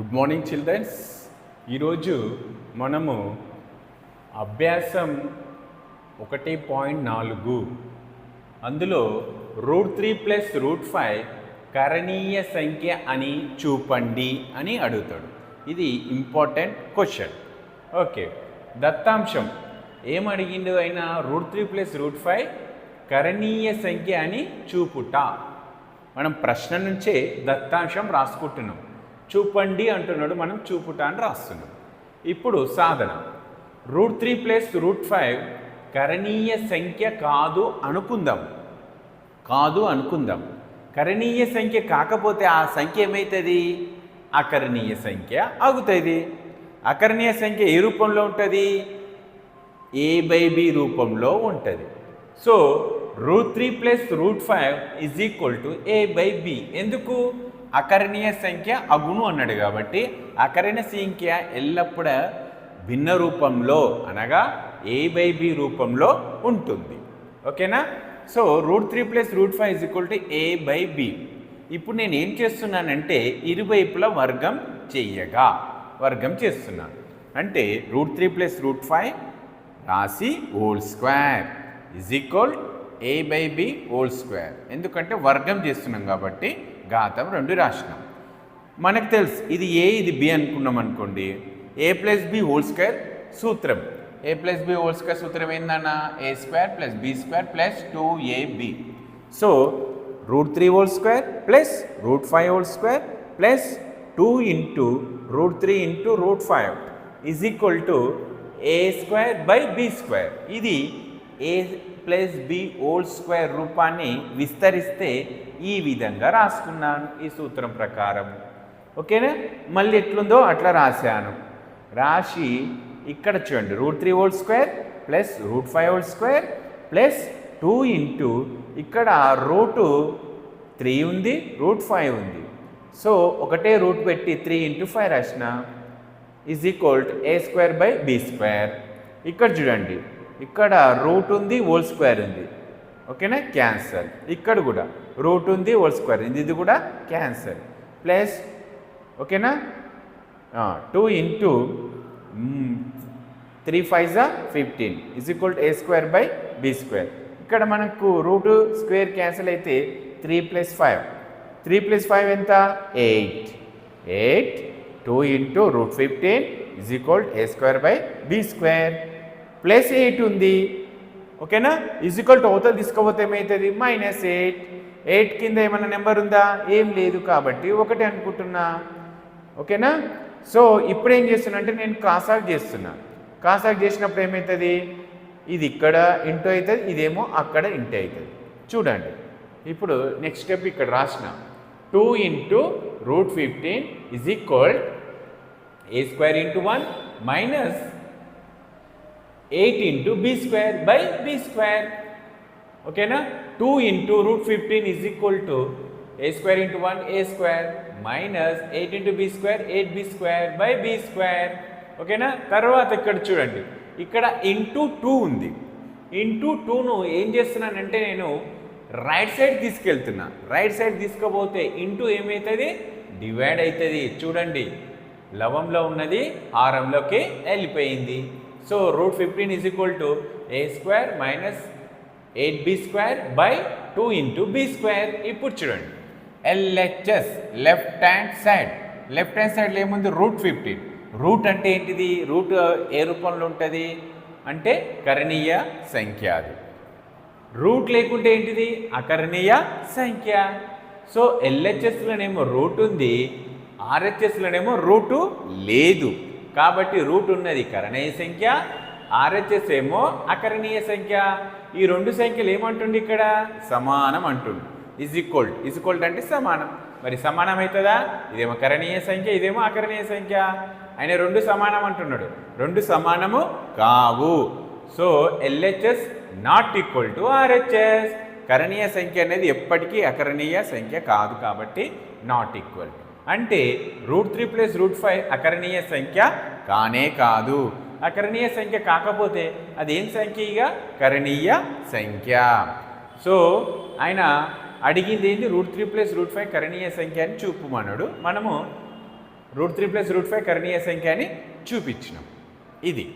Good morning children's. ఈరోజు మనము అభ్యాసం ఒకటి పాయింట్ నాలుగు. అందులో root three plus root five కరణీయ సంఖ్య అని చూపండి అని అడుగుతాడు. ఇది ఇంపార్టెంట్ క్వశ్చన్. ఓకే దత్తాంశం. ఏమడిగిండు అయినా root three plus root five కరణీయ సంఖ్య అని చూపుట. మనం ప్రశ్న నుంచే దత్తాంశం రాసుకుంటున్నాం. చూపండి అంటున్నాడు మనం చూపుట అని రాస్తున్నాం ఇప్పుడు సాధన. Root three plus root five కరణీయ సంఖ్య కాదు అనుకుందాం. కాదు అనుకుందాం. కరణీయ సంఖ్య కాకపోతే ఆ సంఖ్య ఏమవుతుంది అకరణీయ సంఖ్య అవుతుంది అకరణీయ సంఖ్య ఏ రూపంలో ఉంటుంది? ఏ బై బి రూపంలో ఉంటుంది. So root three plus root five is equal to A by B. ఎందుకు? అకరణీయ సంఖ్య అగును అన్నాడు కాబట్టి అకరణీయ సంఖ్య ఎల్లప్పుడూ భిన్న రూపంలో అనగా ఏ బై బి రూపంలో ఉంటుంది. ఓకేనా? So root three plus root five is equal to A by B ఇప్పుడు నేను ఏం చేస్తున్నానంటే ఇరువైపులా వర్గం చెయ్యగా వర్గం చేస్తున్నాను. అంటే root three plus root five రాసి whole square is equal A by B whole square ఎందుకంటే వర్గం చేస్తున్నాం కాబట్టి ఘాతం రెండు రాసినాం మనకు తెలుసు ఇది ఏ ఇది బి అనుకున్నాం అనుకోండి. A plus B whole square సూత్రం. A plus B whole square సూత్రం ఏందన్నా? A square plus B square plus two A B so root three whole square plus root five whole square plus two into root three into root five is equal to A square by B square. ఇది A plus B whole square రూపాన్ని విస్తరిస్తే ఈ విధంగా రాసుకున్నాను ఈ సూత్రం ప్రకారం. ఓకేనా? మళ్ళీ ఎట్లుందో అట్లా రాశాను. రాసి ఇక్కడ చూడండి root three whole square plus root five whole square plus two into ఇక్కడ రూటు త్రీ ఉంది రూట్ ఫైవ్ ఉంది. సో ఒకటే రూట్ పెట్టి త్రీ ఇంటూ ఫైవ్ రాసిన is equal A square by B square ఇక్కడ చూడండి ఇక్కడ రూట్ ఉంది హోల్ స్క్వేర్ ఉంది. ఓకేనా క్యాన్సర్ ఇక్కడ కూడా రూట్ ఉంది హోల్ స్క్వేర్ ఉంది. ఇది కూడా క్యాన్సర్ ప్లస్ ఓకేనా టూ ఇంటూ త్రీ ఫైవ్ జా fifteen is equal to A square by B square ఇక్కడ మనకు రూట్ స్క్వేర్ క్యాన్సిల్ అయితే three plus five three plus five ఎంత? Eight eight two into root fifteen is equal A square by B square plus eight ఉంది. ఓకేనా? Equal equal to అవతల తీసుకోపోతే ఏమవుతుంది minus eight eight కింద ఏమైనా నెంబర్ ఉందా? ఏం లేదు కాబట్టి ఒకటి అనుకుంటున్నా. ఓకేనా? సో ఇప్పుడు ఏం చేస్తున్నా అంటే నేను కాసాగ్ చేస్తున్నా. కాసాగ్ చేసినప్పుడు ఏమవుతుంది ఇది ఇక్కడ ఇంటూ అవుతుంది ఇదేమో అక్కడ ఇంటూ అవుతుంది. చూడండి. ఇప్పుడు నెక్స్ట్ స్టెప్ ఇక్కడ రాసిన. Two into root fifteen is equal A square into one minus eight into B square by B square. ఓకేనా? Two into root fifteen is equal to A square into one A square minus eight into B square eight B square by B square. ఓకేనా? తర్వాత ఇక్కడ చూడండి. ఇక్కడ into two ఉంది. Into టూను ఏం చేస్తున్నానంటే నేను రైట్ సైడ్ తీసుకెళ్తున్నా. రైట్ సైడ్ తీసుకపోతే ఇంటూ ఏమవుతుంది డివైడ్ అవుతుంది చూడండి. లవంలో ఉన్నది హారంలోకి వెళ్ళిపోయింది. So root fifteen is equal to A square minus eight B square by two into B square. ఇప్పుడు చూడండి. LHS left hand side. Left hand సైడ్లో ఏముంది? Root fifteen. రూట్ అంటే ఏంటిది? రూట్ ఏ రూపంలో ఉంటుంది? అంటే కరణీయ సంఖ్య అది. రూట్ లేకుంటే ఏంటిది? అకరణీయ సంఖ్య. సో ఎల్హెచ్ఎస్లోనేమో రూట్ ఉంది. ఆర్హెచ్ఎస్లోనేమో రూటు లేదు. కాబట్టి రూట్ ఉన్నది కరణీయ సంఖ్య ఆర్హెచ్ఎస్ ఏమో అకరణీయ సంఖ్య. ఈ రెండు సంఖ్యలు ఏమంటుండి ఇక్కడ? సమానం అంటుండు. ఇజ్ ఈక్వల్ ఇజ్ ఈక్వల్ అంటే సమానం. మరి సమానం అవుతుందా ఇదేమో కరణీయ సంఖ్య ఇదేమో అకరణీయ సంఖ్య. ఆయన రెండు సమానం అంటున్నాడు. రెండు సమానము కావు. So LHS not equal to RHS కరణీయ సంఖ్య అనేది ఎప్పటికీ అకరణీయ సంఖ్య కాదు కాబట్టి నాట్ ఈక్వల్ అంటే root three plus root five అకరణీయ సంఖ్య కానే కాదు. అకరణీయ సంఖ్య కాకపోతే అదేం సంఖ్య ఇక? కరణీయ సంఖ్య. సో ఆయన అడిగింది ఏంటి root three plus root five కరణీయ సంఖ్య అని చూపుమన్నాడు మనము root three plus root five కరణీయ సంఖ్య అని చూపించినాం. ఇది.